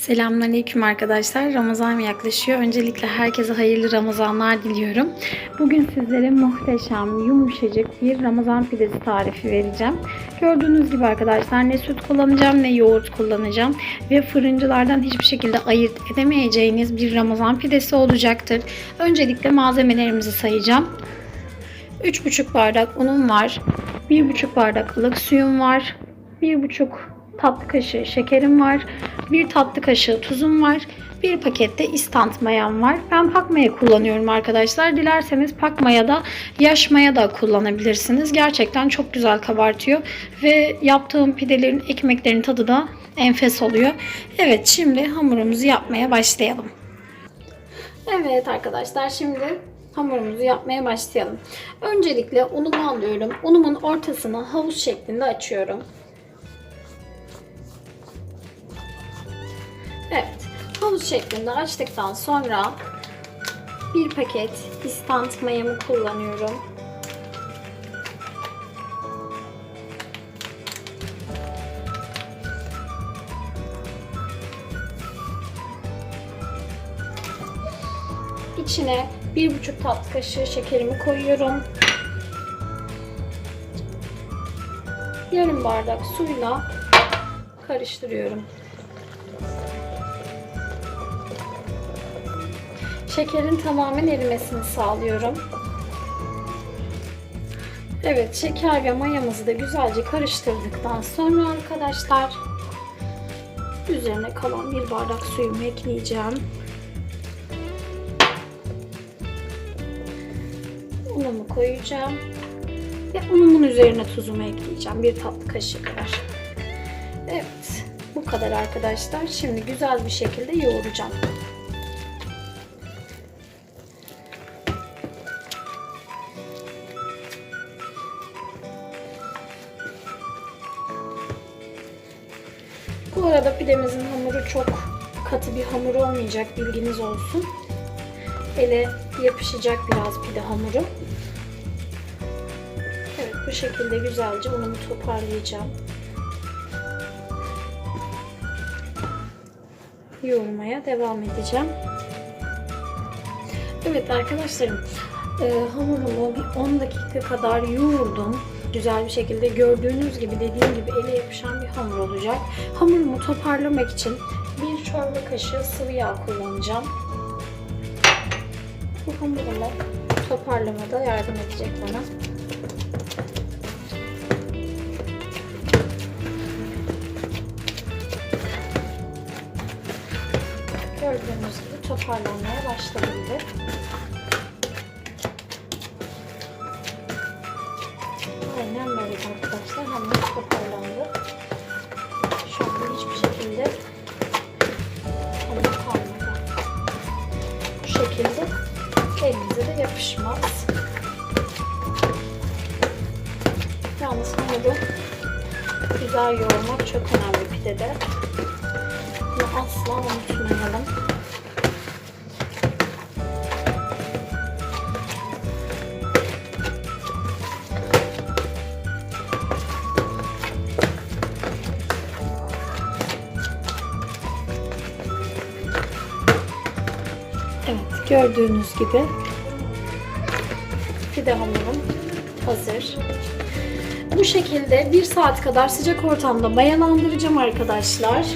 Selamünaleyküm arkadaşlar. Ramazan yaklaşıyor. Öncelikle herkese hayırlı Ramazanlar diliyorum. Bugün sizlere muhteşem, yumuşacık bir Ramazan pidesi tarifi vereceğim. Gördüğünüz gibi arkadaşlar ne süt kullanacağım ne yoğurt kullanacağım ve fırıncılardan hiçbir şekilde ayırt edemeyeceğiniz bir Ramazan pidesi olacaktır. Öncelikle malzemelerimizi sayacağım. 3,5 bardak unum var. 1,5 bardak ılık suyum var. 1,5 tatlı kaşığı şekerim var. 1 tatlı kaşığı tuzum var. 1 pakette istant mayam var. Ben pak maya kullanıyorum arkadaşlar. Dilerseniz pak maya da yaş maya da kullanabilirsiniz. Gerçekten çok güzel kabartıyor. Ve yaptığım pidelerin ekmeklerin tadı da enfes oluyor. Evet şimdi hamurumuzu yapmaya başlayalım. Evet arkadaşlar şimdi hamurumuzu yapmaya başlayalım. Öncelikle unumu alıyorum. Unumun ortasını havuz şeklinde açıyorum. Evet. Havuz şeklinde açtıktan sonra bir paket istant mayamı kullanıyorum. İçine bir buçuk tatlı kaşığı şekerimi koyuyorum. Yarım bardak suyla karıştırıyorum. Şekerin tamamen erimesini sağlıyorum. Evet, şeker ve mayamızı da güzelce karıştırdıktan sonra arkadaşlar üzerine kalan bir bardak suyumu ekleyeceğim. Unumu koyacağım. Ve unumun üzerine tuzumu ekleyeceğim. Bir tatlı kaşığı kadar. Evet, bu kadar arkadaşlar. Şimdi güzel bir şekilde yoğuracağım. Pidemizin hamuru çok katı bir hamur olmayacak bilginiz olsun. Ele yapışacak biraz pide hamuru. Evet bu şekilde güzelce unumu toparlayacağım. Yoğurmaya devam edeceğim. Evet arkadaşlarım e, hamurumu bir 10 dakika kadar yoğurdum güzel bir şekilde gördüğünüz gibi dediğim gibi ele yapışan bir hamur olacak. Hamurumu toparlamak için bir çorba kaşığı sıvı yağ kullanacağım. Bu hamurumu toparlamada yardım edecek bana. Gördüğünüz gibi toparlanmaya başladı. Böyle arkadaşlar. Hamur toparlandı. Şu anda hiçbir şekilde hamur kalmadı. Bu şekilde elinize de yapışmaz. Yalnız hamuru güzel yoğurmak çok önemli pidede. Bunu asla unutmayalım. Gördüğünüz gibi pide hamurum hazır. Bu şekilde bir saat kadar sıcak ortamda mayalandıracağım arkadaşlar.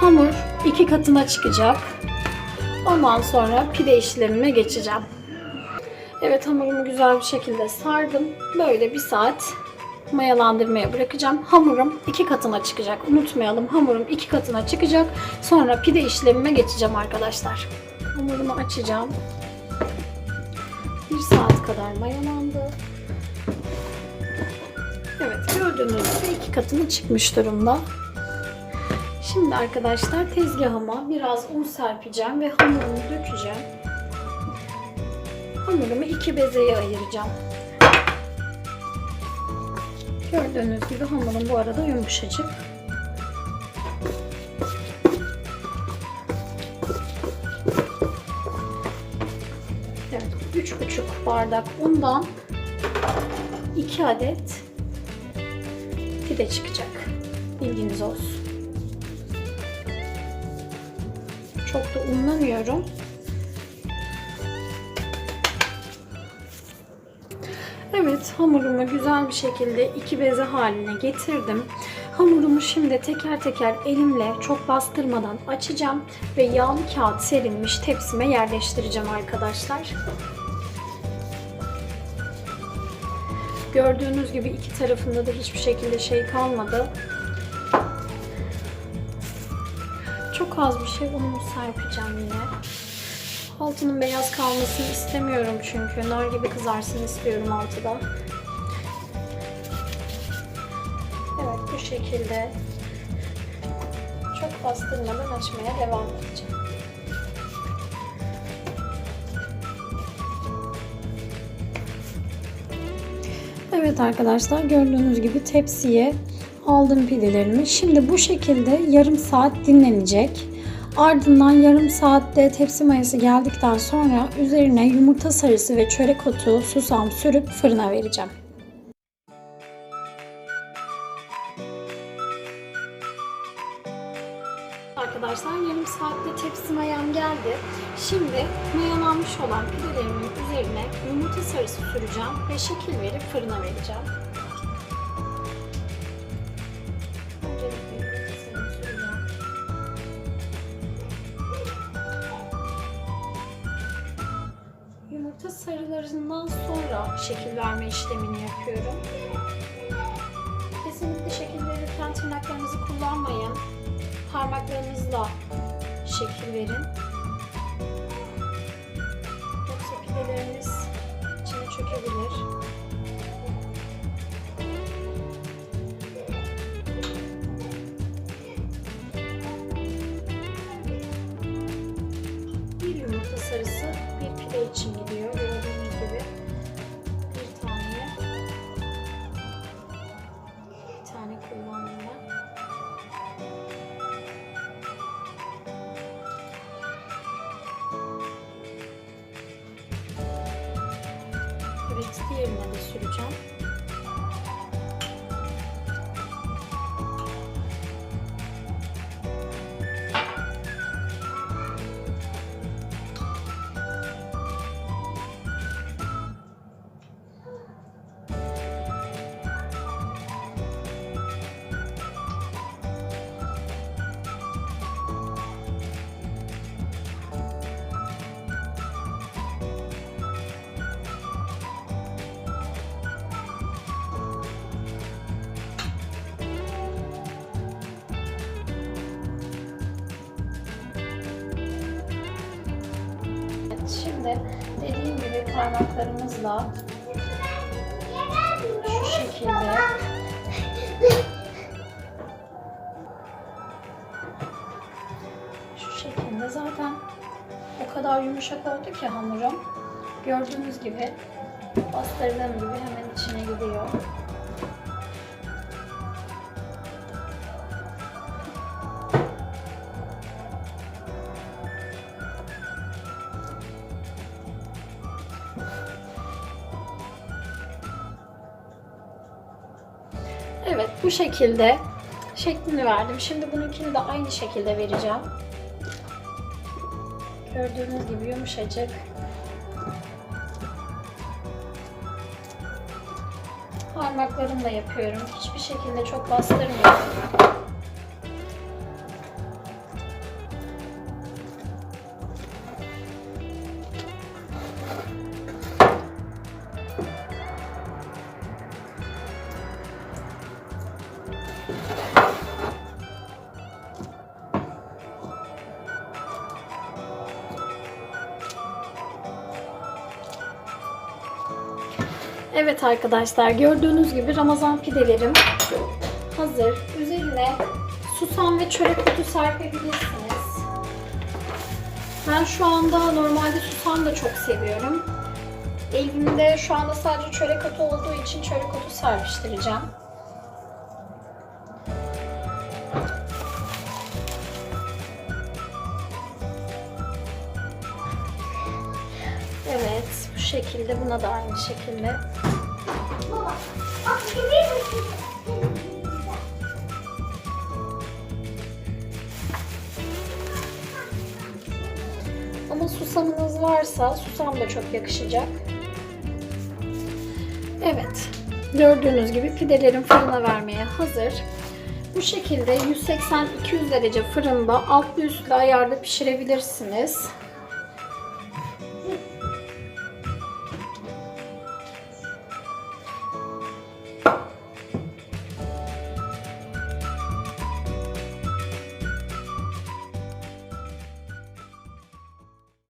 Hamur iki katına çıkacak. Ondan sonra pide işlemime geçeceğim. Evet hamurumu güzel bir şekilde sardım. Böyle bir saat mayalandırmaya bırakacağım. Hamurum iki katına çıkacak. Unutmayalım hamurum iki katına çıkacak. Sonra pide işlemime geçeceğim arkadaşlar. Hamurumu açacağım. Bir saat kadar mayalandı. Evet gördüğünüz gibi iki katına çıkmış durumda. Şimdi arkadaşlar tezgahıma biraz un serpeceğim ve hamurumu dökeceğim. Hamurumu iki bezeye ayıracağım. Gördüğünüz gibi hamurum bu arada yumuşacık. Evet, üç buçuk bardak undan 2 adet pide çıkacak. Bilginiz olsun. Çok da unlamıyorum. Evet hamurumu güzel bir şekilde iki beze haline getirdim. Hamurumu şimdi teker teker elimle çok bastırmadan açacağım ve yağlı kağıt serilmiş tepsime yerleştireceğim arkadaşlar. Gördüğünüz gibi iki tarafında da hiçbir şekilde şey kalmadı. Çok az bir şey unumu serpeceğim yine. Altının beyaz kalmasını istemiyorum çünkü. Nar gibi kızarsın istiyorum altı da. Evet bu şekilde çok bastırmadan açmaya devam edeceğim. Evet arkadaşlar gördüğünüz gibi tepsiye aldım pidelerimi. Şimdi bu şekilde yarım saat dinlenecek. Ardından yarım saatte tepsi mayası geldikten sonra üzerine yumurta sarısı ve çörek otu, susam sürüp fırına vereceğim. Arkadaşlar yarım saatte tepsi mayam geldi. Şimdi mayalanmış olan pidelerimin üzerine yumurta sarısı süreceğim ve şekil verip fırına vereceğim. Yumurta sarılarından sonra şekil verme işlemini yapıyorum. Kesinlikle şekil verirken tırnaklarınızı kullanmayın. Parmaklarınızla şekil verin. Yoksa pideleriniz içine çökebilir. Bir yumurta sarısı için gidiyor. Gördüğünüz gibi bir tane bir tane kullandım ben. Evet, diğerine de süreceğim. Şimdi dediğim gibi parmaklarımızla şu şekilde şu şekilde zaten o kadar yumuşak oldu ki hamurum. Gördüğünüz gibi bastırdığım gibi hemen içine gidiyor. Evet bu şekilde şeklini verdim. Şimdi bununkini de aynı şekilde vereceğim. Gördüğünüz gibi yumuşacık. Parmaklarımla yapıyorum. Hiçbir şekilde çok bastırmıyorum. Evet arkadaşlar gördüğünüz gibi Ramazan pidelerim hazır. Üzerine susam ve çörek otu serpebilirsiniz. Ben şu anda normalde susam da çok seviyorum. Elimde şu anda sadece çörek otu olduğu için çörek otu serpiştireceğim. Evet, bu şekilde buna da aynı şekilde. Varsa susam da çok yakışacak. Evet. Gördüğünüz gibi pidelerim fırına vermeye hazır. Bu şekilde 180-200 derece fırında altlı üstlü ayarda pişirebilirsiniz.